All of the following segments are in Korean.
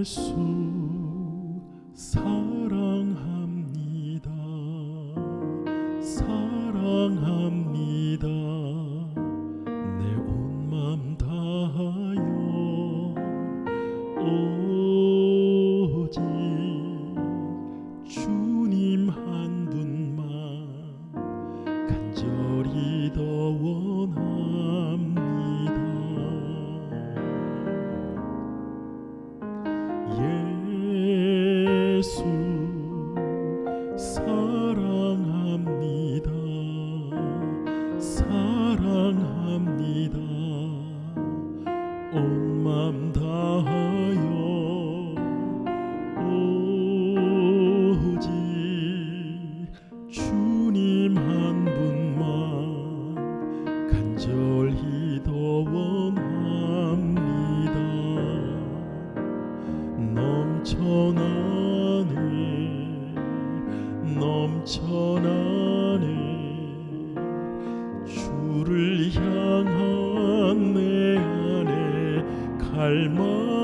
예수 내 안에 갈망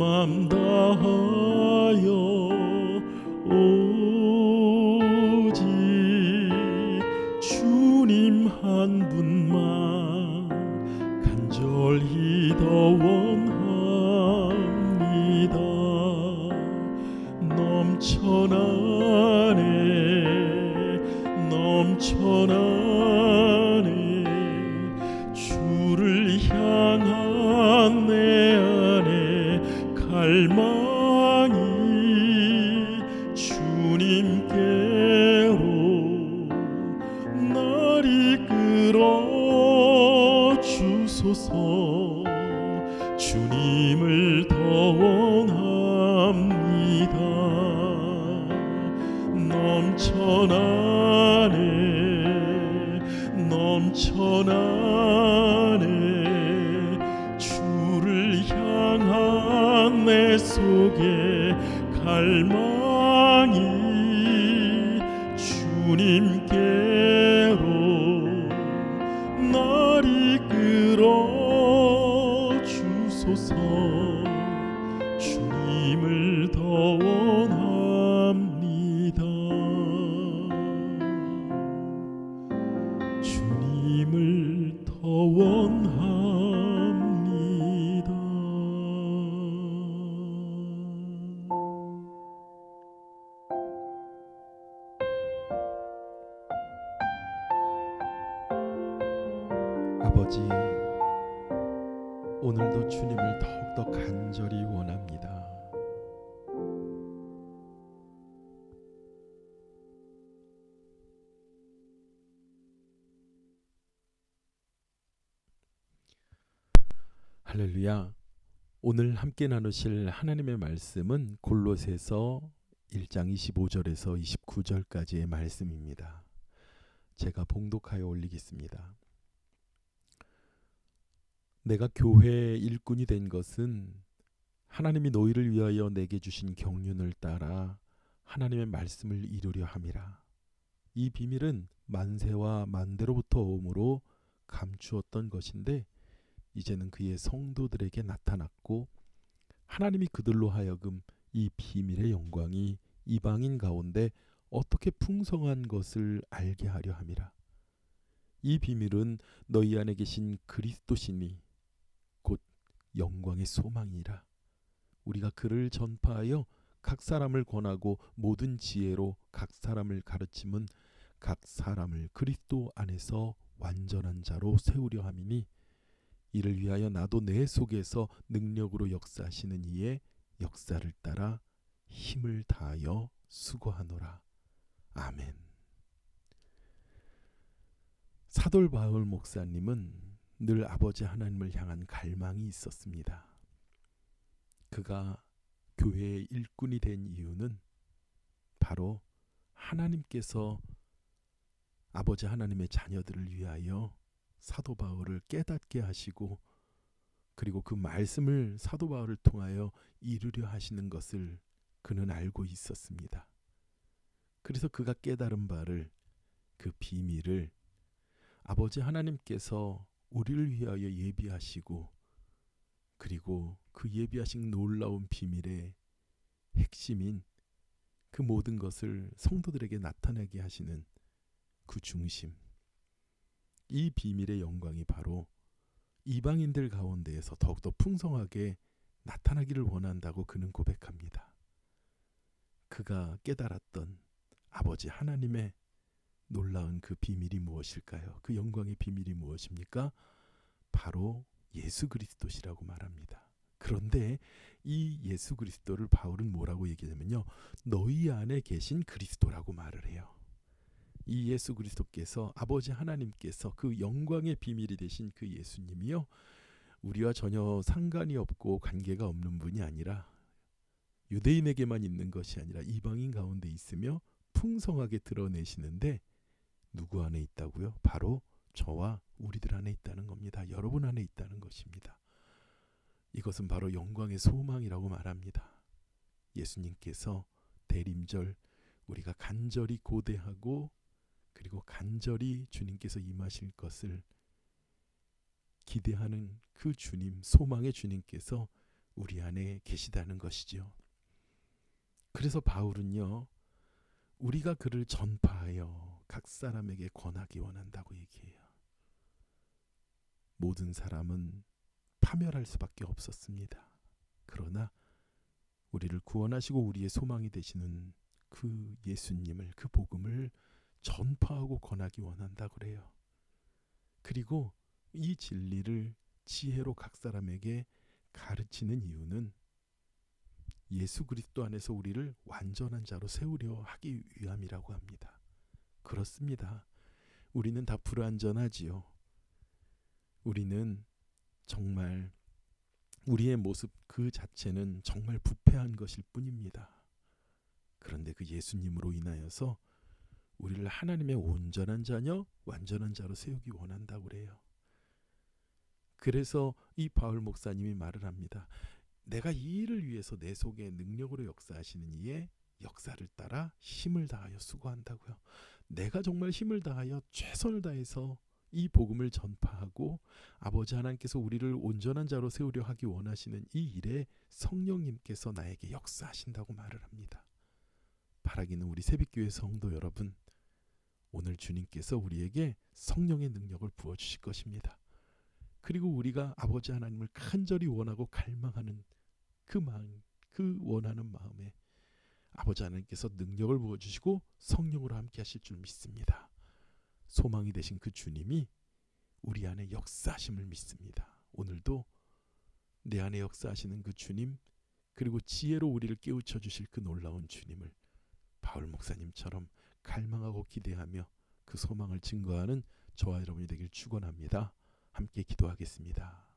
맘 다하여 오직 주님 한 분만 간절히 더 원합니다. 넘쳐나네 넘쳐나 넘쳐나네. 넘쳐나네. 주를 향한 내 속에 갈망 원합니다 아버지, 오늘도 주님을 더욱더 간절히 원합니다. 할렐루야. 오늘 함께 나누실 하나님의 말씀은 골로새서 1장 25절에서 29절까지의 말씀입니다. 제가 봉독하여 올리겠습니다. 내가 교회의 일꾼이 된 것은 하나님이 너희를 위하여 내게 주신 경륜을 따라 하나님의 말씀을 이루려 함이라. 이 비밀은 만세와 만대로부터 오므로 감추었던 것인데 이제는 그의 성도들에게 나타났고 하나님이 그들로 하여금 이 비밀의 영광이 이방인 가운데 어떻게 풍성한 것을 알게 하려 함이라. 이 비밀은 너희 안에 계신 그리스도시니 곧 영광의 소망이라. 우리가 그를 전파하여 각 사람을 권하고 모든 지혜로 각 사람을 가르침은 각 사람을 그리스도 안에서 완전한 자로 세우려 함이니 이를 위하여 나도 내 속에서 능력으로 역사하시는 이의 역사를 따라 힘을 다하여 수고하노라. 아멘. 사돌 바울 목사님은 늘 아버지 하나님을 향한 갈망이 있었습니다. 그가 교회의 일꾼이 된 이유는 바로 하나님께서 아버지 하나님의 자녀들을 위하여 사도 바울을 깨닫게 하시고 그리고 그 말씀을 사도 바울을 통하여 이루려 하시는 것을 그는 알고 있었습니다. 그래서 그가 깨달은 바를 그 비밀을 아버지 하나님께서 우리를 위하여 예비하시고 그리고 그 예비하신 놀라운 비밀의 핵심인 그 모든 것을 성도들에게 나타나게 하시는 그 중심. 이 비밀의 영광이 바로 이방인들 가운데에서 더욱더 풍성하게 나타나기를 원한다고 그는 고백합니다. 그가 깨달았던 아버지 하나님의 놀라운 그 비밀이 무엇일까요? 그 영광의 비밀이 무엇입니까? 바로 예수 그리스도시라고 말합니다. 그런데 이 예수 그리스도를 바울은 뭐라고 얘기하냐면요. 너희 안에 계신 그리스도라고 말을 해요. 이 예수 그리스도께서 아버지 하나님께서 그 영광의 비밀이 되신 그 예수님이요. 우리와 전혀 상관이 없고 관계가 없는 분이 아니라 유대인에게만 있는 것이 아니라 이방인 가운데 있으며 풍성하게 드러내시는데 누구 안에 있다고요? 바로 저와 우리들 안에 있다는 겁니다. 여러분 안에 있다는 것입니다. 이것은 바로 영광의 소망이라고 말합니다. 예수님께서 대림절 우리가 간절히 고대하고 그리고 간절히 주님께서 임하실 것을 기대하는 그 주님, 소망의 주님께서 우리 안에 계시다는 것이죠. 그래서 바울은요, 우리가 그를 전파하여 각 사람에게 권하기 원한다고 얘기해요. 모든 사람은 파멸할 수밖에 없었습니다. 그러나 우리를 구원하시고 우리의 소망이 되시는 그 예수님을 그 복음을 전파하고 권하기 원한다 그래요. 그리고 이 진리를 지혜로 각 사람에게 가르치는 이유는 예수 그리스도 안에서 우리를 완전한 자로 세우려 하기 위함이라고 합니다. 그렇습니다. 우리는 다 불완전하지요. 우리는 정말 우리의 모습 그 자체는 정말 부패한 것일 뿐입니다. 그런데 그 예수님으로 인하여서 우리를 하나님의 온전한 자녀, 완전한 자로 세우기 원한다고 그래요. 그래서 이 바울 목사님이 말을 합니다. 내가 이 일을 위해서 내 속에 능력으로 역사하시는 이의 역사를 따라 힘을 다하여 수고한다고요. 내가 정말 힘을 다하여 최선을 다해서 이 복음을 전파하고 아버지 하나님께서 우리를 온전한 자로 세우려 하기 원하시는 이 일에 성령님께서 나에게 역사하신다고 말을 합니다. 바라기는 우리 새벽교회 성도 여러분, 오늘 주님께서 우리에게 성령의 능력을 부어 주실 것입니다. 그리고 우리가 아버지 하나님을 간절히 원하고 갈망하는 그 마음, 그 원하는 마음에 아버지 하나님께서 능력을 부어 주시고 성령으로 함께 하실 줄 믿습니다. 소망이 되신 그 주님이 우리 안에 역사하심을 믿습니다. 오늘도 내 안에 역사하시는 그 주님 그리고 지혜로 우리를 깨우쳐 주실 그 놀라운 주님을 바울 목사님처럼 갈망하고 기대하며 그 소망을 증거하는 저와 여러분이 되길 축원합니다. 함께 기도하겠습니다.